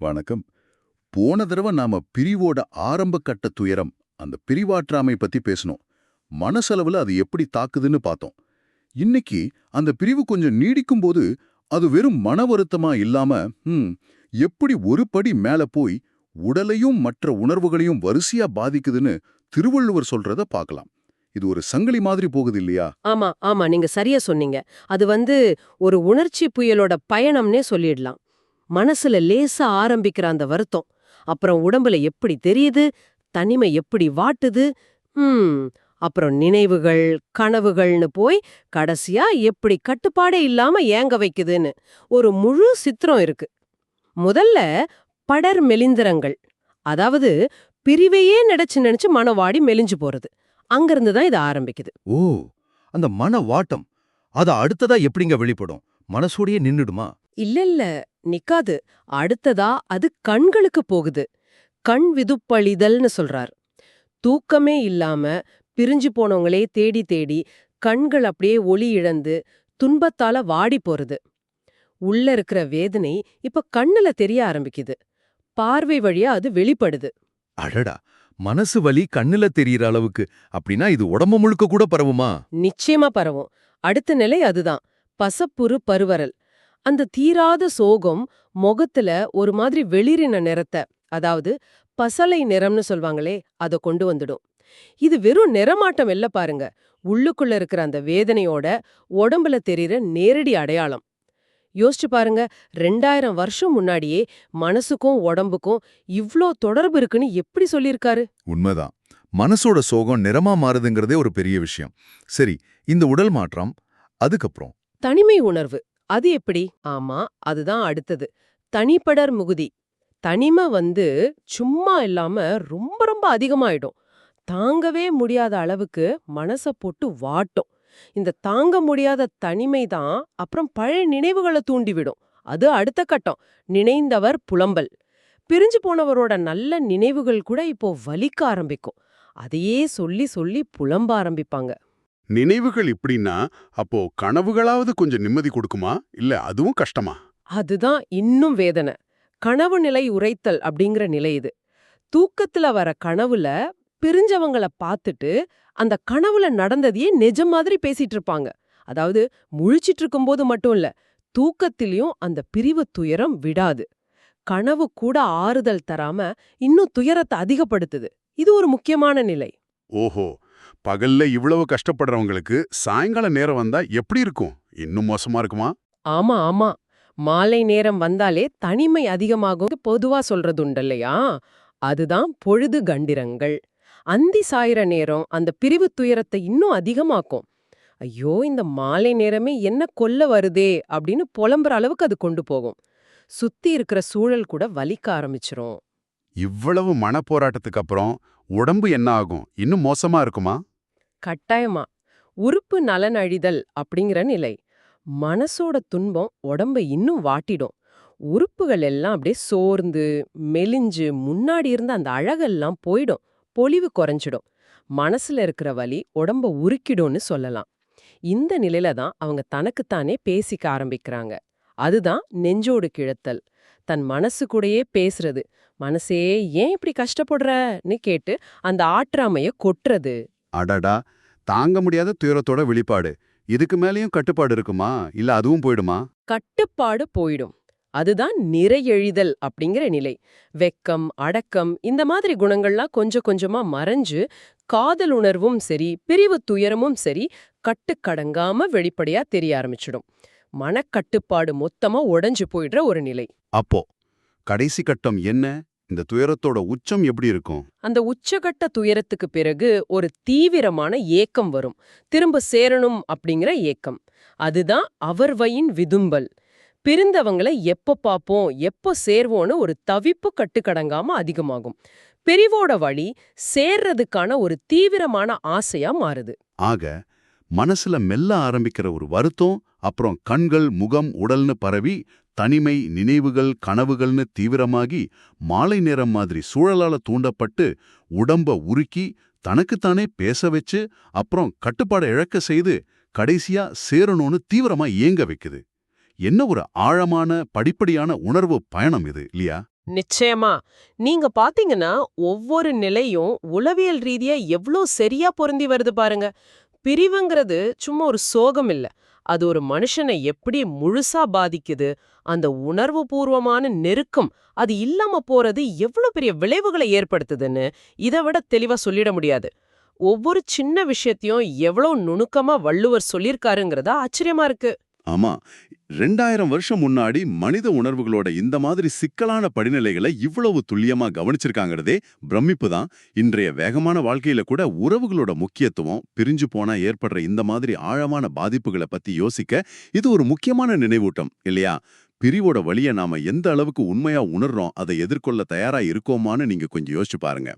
வணக்கம். போன தடவை நாம பிரிவோட ஆரம்ப கட்ட துயரம் அந்த பிரிவாற்றாமை பத்தி பேசணும் மனசளவில் அது எப்படி தாக்குதுன்னு பார்த்தோம் இன்னைக்கு அந்த பிரிவு கொஞ்சம் நீடிக்கும் போது அது வெறும் மன வருத்தமா இல்லாம ம், எப்படி ஒரு படி மேல போய் உடலையும் மற்ற உணர்வுகளையும் வரிசையா பாதிக்குதுன்னு திருவள்ளுவர் சொல்றத பார்க்கலாம் இது ஒரு சங்கிலி மாதிரி போகுது இல்லையா? ஆமா ஆமா நீங்க சரியா சொன்னீங்க. அது வந்து ஒரு உணர்ச்சி புயலோட பயணம்னே சொல்லிடலாம். மனசுல லேசா ஆரம்பிக்கிற அந்த வருத்தம். அப்புறம் உடம்புல எப்படி தெரியுது? தனிமை எப்படி வாட்டுது? ம் அப்புறம் நினைவுகள் கனவுகள்னு போய் கடைசியா எப்படி கட்டுப்பாடே இல்லாம ஏங்க வைக்குதுன்னு ஒரு முழு சித்திரம் இருக்கு. முதல்ல படர் மெலிந்திரங்கள் அதாவது பிரிவையே நினைச்சு நினைச்சு மனவாடி மெலிஞ்சு போறது. அங்கிருந்து தான் இது ஆரம்பிக்குது. ஓ அந்த மன வாட்டம் அது அடுத்ததா எப்படிங்க வெளிப்படும்? மனசோடையே நின்னுடுமா? இல்ல இல்ல நிக்காது. அடுத்ததா அது கண்களுக்கு போகுது. கண் விதுப்பழிதல்னு சொல்றார். தூக்கமே இல்லாம பிரிஞ்சு போனவங்களே தேடி தேடி கண்கள் அப்படியே ஒளி இழந்து துன்பத்தால வாடி போறது. உள்ள இருக்கிற வேதனை இப்ப கண்ணுல தெரிய ஆரம்பிக்குது. பார்வை வழியா அது வெளிப்படுது. அடடா! மனசு வலி கண்ணுல தெரியற அளவுக்கு அப்படின்னா இது உடம்பு முழுக்க கூட பரவுமா? நிச்சயமா பரவும். அடுத்த நிலை அதுதான். பசப்புரு பருவரல் அந்த தீராத சோகம் முகத்துல ஒரு மாதிரி வெளிரின நிறத்தை அதாவது பசலை நிறம்னு சொல்வாங்களே அத கொண்டு வந்துடும். இது வெறும் நிறமாட்டம் இல்ல பாருங்க. உள்ளுக்குள்ள இருக்கிற அந்த வேதனையோட உடம்புல தெரியிற நேரடி அடையாளம். யோசிச்சு பாருங்க ரெண்டாயிரம் வருஷம் முன்னாடியே மனசுக்கும் உடம்புக்கும் இவ்ளோ தொடர்பு இருக்குன்னு எப்படி சொல்லியிருக்காரு? உண்மைதான். மனசோட சோகம் நிறமா மாறுதுங்கிறதே ஒரு பெரிய விஷயம். சரி இந்த உடல் மாற்றம் அதுக்கப்புறம்? தனிமை உணர்வு. அது எப்படி? ஆமா அதுதான் அடுத்தது. தனிப்படர் முகுதி. தனிமை வந்து சும்மா இல்லாம ரொம்ப ரொம்ப அதிகமாயிடும். தாங்கவே முடியாத அளவுக்கு மனச போட்டு வாட்டும். இந்த தாங்க முடியாத தனிமை தான் அப்புறம் பழைய நினைவுகளை தூண்டிவிடும். அது அடுத்த கட்டம். நினைந்தவர் புலம்பல். பிரிஞ்சு போனவரோட நல்ல நினைவுகள் கூட இப்போ வலிக்க ஆரம்பிக்கும். அதையே சொல்லி சொல்லி புலம்ப ஆரம்பிப்பாங்க. நினைவுகள் இப்படின்னா அப்போ கனவுகளாவது கொஞ்சம் நிம்மதி கொடுக்குமா? இல்ல அதுவும் கஷ்டமா? அதுதான் இன்னும் வேதனை. கனவு நிலை உரைத்தல் அப்படிங்கிற நிலை இது. தூக்கத்துல வர கனவுல பிரிஞ்சவங்கள பார்த்துட்டு அந்த கனவுல நடந்ததையே நிஜம் மாதிரி பேசிட்டு இருப்பாங்க. அதாவது முழிச்சிட்டு இருக்கும்போது மட்டும் இல்ல தூக்கத்திலயும் அந்த பிரிவு துயரம் விடாது. கனவு கூட ஆறுதல் தராம இன்னும் துயரத்தை அதிகப்படுத்துது. இது ஒரு முக்கியமான நிலை. ஓஹோ! பகல்ல இவ்வளவு கஷ்டப்படுறவங்களுக்கு சாயங்கால நேரம் வந்தா எப்படி இருக்கும்? இன்னும் மோசமா இருக்குமா? ஆமா ஆமா. மாலை நேரம் வந்தாலே தனிமை அதிகமாகும் பொதுவா சொல்றது உண்டல்லையா அதுதான் பொழுது கண்டிரங்கள். அந்தி சாயிற நேரம் அந்த பிரிவு துயரத்தை இன்னும் அதிகமாக்கும். ஐயோ இந்த மாலை நேரமே என்ன கொல்ல வருதே அப்படின்னு புலம்புற அளவுக்கு அது கொண்டு போகும். சுத்தி இருக்கிற சூழல் கூட வலிக்க ஆரம்பிச்சிரும். இவ்வளவு மனப்போராட்டத்துக்கு அப்புறம் உடம்பு என்ன ஆகும்? இன்னும் மோசமா இருக்குமா? கட்டாயமா. உறுப்பு நலன் அழிதல் அப்படிங்கிற நிலை. மனசோட துன்பம் உடம்ப இன்னும் வாட்டிடும். உறுப்புகள் எல்லாம் அப்படியே சோர்ந்து மெலிஞ்சு முன்னாடி இருந்த அந்த அழகெல்லாம் போயிடும். பொலிவு குறைஞ்சிடும். மனசுல இருக்கிற வலி உடம்ப உருக்கிடும்னு சொல்லலாம். இந்த நிலையில தான் அவங்க தனக்குத்தானே பேசிக்க ஆரம்பிக்கிறாங்க. அதுதான் நெஞ்சோடு கிழத்தல். தன் மனசு கூடயே பேசுறது. மனசே ஏன் இப்படி கஷ்டப்படுறன்னு கேட்டு அந்த ஆற்றாமைய கொட்டுறது. அடடா! தாங்க முடியாத துயரத்தோட வெளிப்பாடு இதுக்கு மேலேயும் கட்டுப்பாடு இருக்குமா? இல்ல அதுவும் போயிடுமா? கட்டுப்பாடு போயிடும். அதுதான் நிறையெழிதல் அப்படிங்கிற நிலை. வெக்கம் அடக்கம் இந்த மாதிரி குணங்கள்லாம் கொஞ்சம் கொஞ்சமா மறைஞ்சு காதல் உணர்வும் சரி பிரிவு துயரமும் சரி கட்டுக்கடங்காம வெளிப்படையா தெரிய ஆரம்பிச்சிடும். மனக்கட்டுப்பாடு மொத்தமா உடைஞ்சு போயிடுற ஒரு நிலை. அப்போ கடைசி கட்டம் என்ன? இந்த துயரத்தோட உச்சம் எப்படி இருக்கும்? அந்த உச்சகட்ட துயரத்துக்கு பிறகு ஒரு தீவிரமான ஏக்கம் வரும். திரும்ப சேரணும் அப்படிங்கிற ஏக்கம். அதுதான் அவர்வையின் விதும்பல். பிரிந்தவங்களை எப்ப பாப்போம் எப்போ சேர்வோன்னு ஒரு தவிப்பு கட்டுக்கடங்காம அதிகமாகும். பிரிவோட வழி சேர்றதுக்கான ஒரு தீவிரமான ஆசையா மாறுது. ஆக மனசுல மெல்ல ஆரம்பிக்கிற ஒரு வருத்தம் அப்புறம் கண்கள் முகம் உடல்னு பரவி தனிமை நினைவுகள் கனவுகள்னு தீவிரமாகி மாலை நேரம் மாதிரி சூழலால தூண்டப்பட்டு உடம்ப உருக்கி தனக்குத்தானே பேச வச்சு அப்புறம் கட்டுப்பாடை இழக்க செய்து கடைசியா சேரணும்னு தீவிரமா ஏங்க வைக்குது. என்ன ஒரு ஆழமான படிப்படியான உணர்வு பயணம் இது இல்லையா? நிச்சயமா. நீங்க பாத்தீங்கன்னா ஒவ்வொரு நிலையும் உளவியல் ரீதியா எவ்ளோ சரியா பொருந்தி வருது பாருங்க. பிரிவுங்கிறது சும்மா ஒரு சோகம் இல்ல அது ஒரு மனுஷனை எப்படி முழுசா பாதிக்குது அந்த உணர்வு பூர்வமான நெருக்கம் அது இல்லாம போறது எவ்வளவு பெரிய விளைவுகளை ஏற்படுத்துதுன்னு இதை விட தெளிவா சொல்லிட முடியாது. ஒவ்வொரு சின்ன விஷயத்தையும் எவ்வளவு நுணுக்கமா வள்ளுவர் சொல்லியிருக்காருங்கிறதா ஆச்சரியமா இருக்கு. ஆமா ரெண்டாயிரம் வருஷம் முன்னாடி மனித உணர்வுகளோட இந்த மாதிரி சிக்கலான படிநிலைகளை இவ்வளவு துல்லியமா கவனிச்சிருக்காங்கிறதே பிரமிப்பு தான் இன்றைய வேகமான வாழ்க்கையில கூட உறவுகளோட முக்கியத்துவம் பிரிஞ்சு போனா ஏற்படுற இந்த மாதிரி ஆழமான பாதிப்புகளை பத்தி யோசிக்க இது ஒரு முக்கியமான நினைவூட்டம் இல்லையா? பிரிவோட வழியை நாம எந்த அளவுக்கு உண்மையா உணர்றோம் அதை எதிர்கொள்ள தயாரா இருக்கோமான்னு நீங்க கொஞ்சம் யோசிச்சு பாருங்க.